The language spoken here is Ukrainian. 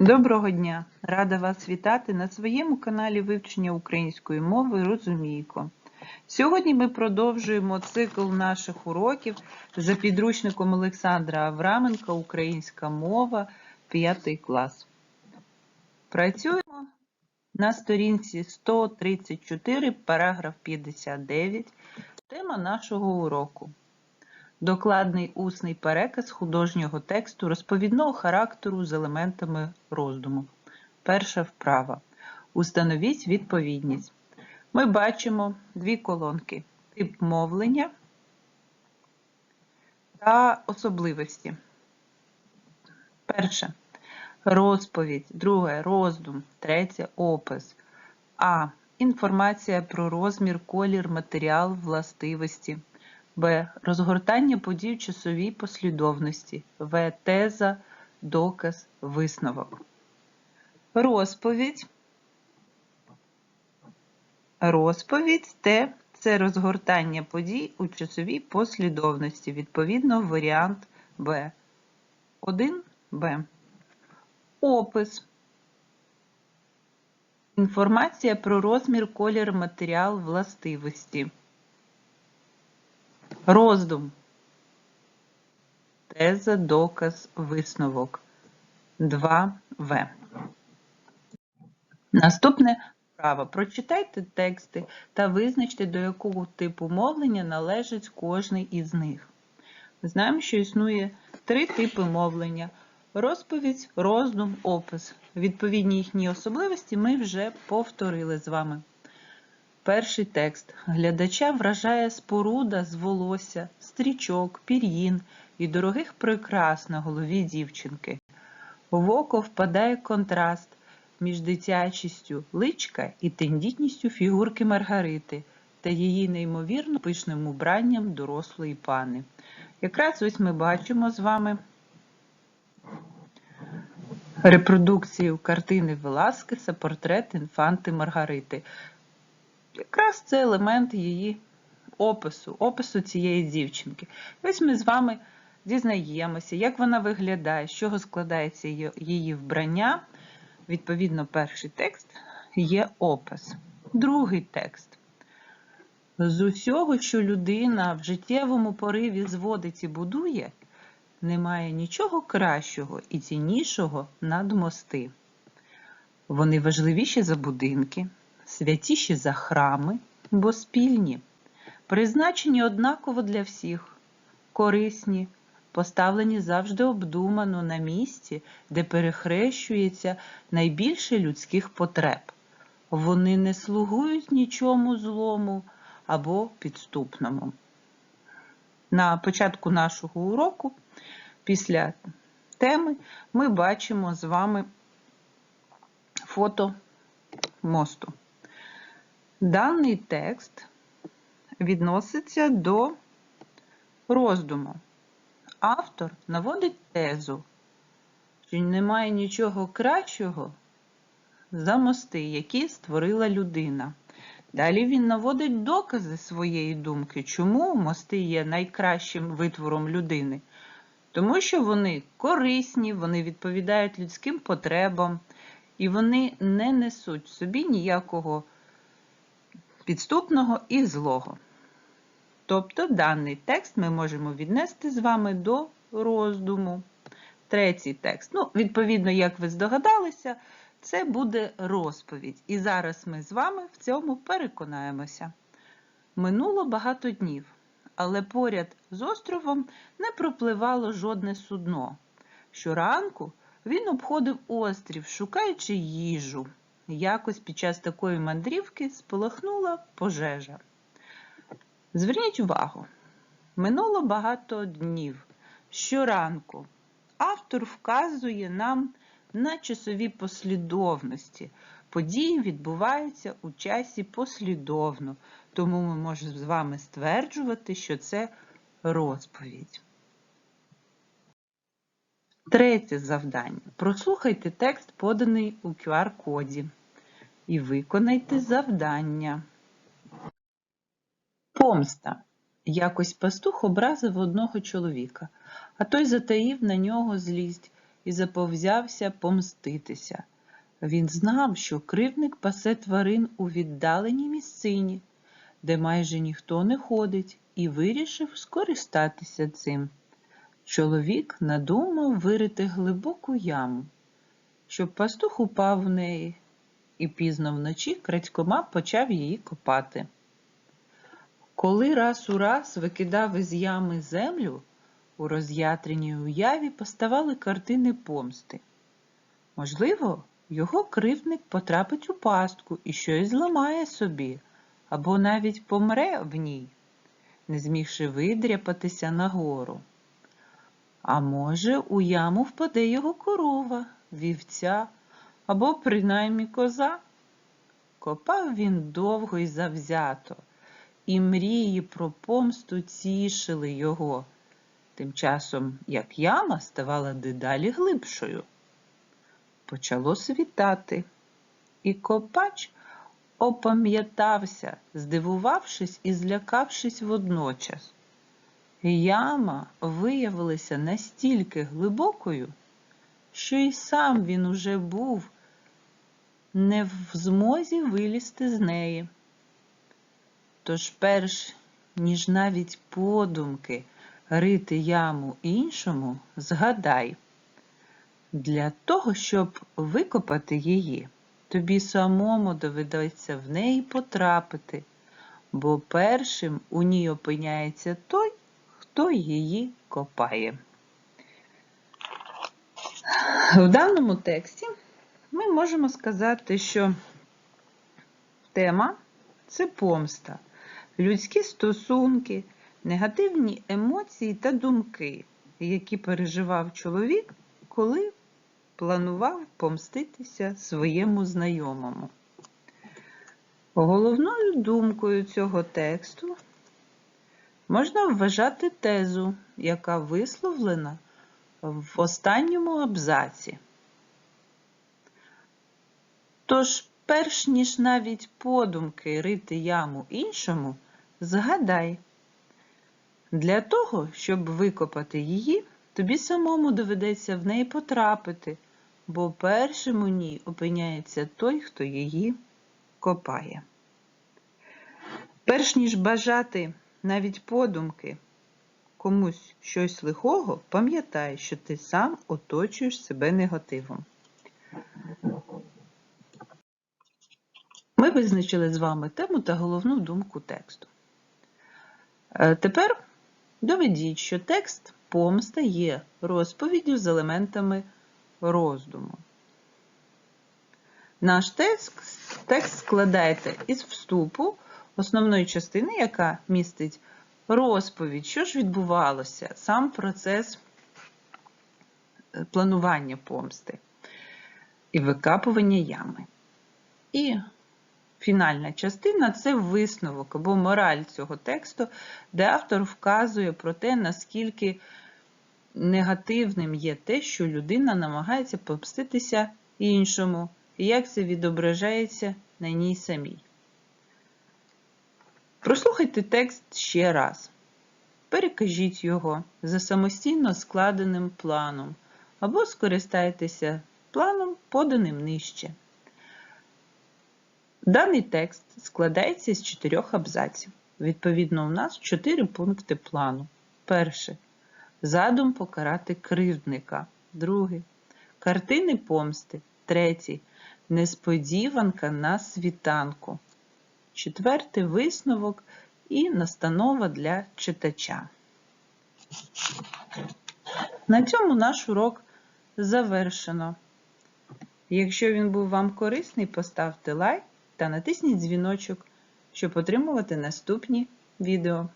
Доброго дня! Рада вас вітати на своєму каналі вивчення української мови Розумійко. Сьогодні ми продовжуємо цикл наших уроків за підручником Олександра Авраменка Українська мова 5 клас. Працюємо на сторінці 134, параграф 59, тема нашого уроку. Докладний усний переказ художнього тексту розповідного характеру з елементами роздуму. Перша вправа. Установіть відповідність. Ми бачимо дві колонки: тип мовлення та особливості. Перше. Розповідь, друге роздум, третє опис. А. Інформація про розмір, колір, матеріал, властивості. Б. Розгортання подій в часовій послідовності. В. Теза, доказ, висновок. Розповідь. Розповідь Т. Це розгортання подій у часовій послідовності. Відповідно, варіант Б. 1 Б. Опис. Інформація про розмір, колір, матеріал, властивості. Роздум. Теза, доказ, висновок. 2В. Наступне право. Прочитайте тексти та визначте, до якого типу мовлення належить кожний із них. Ми знаємо, що існує три типи мовлення: розповідь, роздум, опис. Відповідні їхні особливості ми вже повторили з вами. Перший текст. Глядача вражає споруда з волосся, стрічок, пір'їн і дорогих прикрас на голові дівчинки. В око впадає контраст між дитячістю личка і тендітністю фігурки Маргарити та її неймовірно пишним убранням дорослої пани. Якраз ось ми бачимо з вами репродукцію картини Веласкеса портрет інфанти Маргарити. Якраз це елемент її опису, опису цієї дівчинки. Ось ми з вами дізнаємося, як вона виглядає, з чого складається її вбрання. Відповідно, перший текст є опис. Другий текст. З усього, що людина в життєвому пориві зводить і будує, немає нічого кращого і ціннішого над мости. Вони важливіші за будинки, святіші за храми, бо спільні, призначені однаково для всіх, корисні, поставлені завжди обдумано на місці, де перехрещується найбільше людських потреб. Вони не слугують нічому злому або підступному. На початку нашого уроку, після теми, ми бачимо з вами фото мосту. Даний текст відноситься до роздуму. Автор наводить тезу, що немає нічого кращого за мости, які створила людина. Далі він наводить докази своєї думки, чому мости є найкращим витвором людини. Тому що вони корисні, вони відповідають людським потребам, і вони не несуть собі ніякого підступного і злого. Тобто даний текст ми можемо віднести з вами до роздуму. Третій текст. Ну, Відповідно, як ви здогадалися, це буде розповідь. І зараз ми з вами в цьому переконаємося. Минуло багато днів, але поряд з островом не пропливало жодне судно. Щоранку він обходив острів, шукаючи їжу. Якось під час такої мандрівки спалахнула пожежа. Зверніть увагу, минуло багато днів. Щоранку автор вказує нам на часові послідовності. Події відбуваються у часі послідовно, тому ми можемо з вами стверджувати, що це розповідь. Третє завдання. Прослухайте текст, поданий у QR-коді, і виконайте завдання. Помста. Якось пастух образив одного чоловіка, а той затаїв на нього злість і заповзявся помститися. Він знав, що кривник пасе тварин у віддаленій місцині, де майже ніхто не ходить, і вирішив скористатися цим. Чоловік надумав вирити глибоку яму, щоб пастух упав в неї, і пізно вночі крадькома почав її копати. Коли раз у раз викидав із ями землю, у роз'ятреній уяві поставали картини помсти. Можливо, його кривник потрапить у пастку і щось зламає собі, або навіть помре в ній, не змігши видряпатися нагору. А може, у яму впаде його корова, вівця або принаймні коза. Копав він довго і завзято, і мрії про помсту тішили його, тим часом як яма ставала дедалі глибшою. Почало світати, і копач опам'ятався, здивувавшись і злякавшись водночас. Яма виявилася настільки глибокою, що й сам він уже був не в змозі вилізти з неї. Тож перш ніж навіть подумки рити яму іншому, згадай, для того, щоб викопати її, тобі самому доведеться в неї потрапити, бо першим у ній опиняється той, хто її копає. В даному тексті ми можемо сказати, що тема це помста, людські стосунки, негативні емоції та думки, які переживав чоловік, коли планував помститися своєму знайомому. Головною думкою цього тексту можна вважати тезу, яка висловлена в останньому абзаці. Тож, перш ніж навіть подумки рити яму іншому, згадай, для того, щоб викопати її, тобі самому доведеться в неї потрапити, бо першим у ній опиняється той, хто її копає. Перш ніж бажати навіть подумки комусь щось лихого, пам'ятай, що ти сам оточуєш себе негативом. Ми визначили з вами тему та головну думку тексту. Е, Тепер доведіть, що текст помста є розповіддю з елементами роздуму. Наш текст, текст складається із вступу основної частини, яка містить розповідь, що ж відбувалося, сам процес е, планування помсти і викапування ями. І фінальна частина це висновок або мораль цього тексту, де автор вказує про те, наскільки негативним є те, що людина намагається помститися іншому, і як це відображається на ній самій. Прослухайте текст ще раз. Перекажіть його за самостійно складеним планом або скористайтеся планом, поданим нижче. Даний текст складається з чотирьох абзаців. Відповідно, у нас чотири пункти плану. Перше. Задум покарати кривдника. Другий. Картини помсти. Третій. Несподіванка на світанку. Четвертий висновок і настанова для читача. На цьому наш урок завершено. Якщо він був вам корисний, поставте лайк та натисніть дзвіночок, щоб отримувати наступні відео.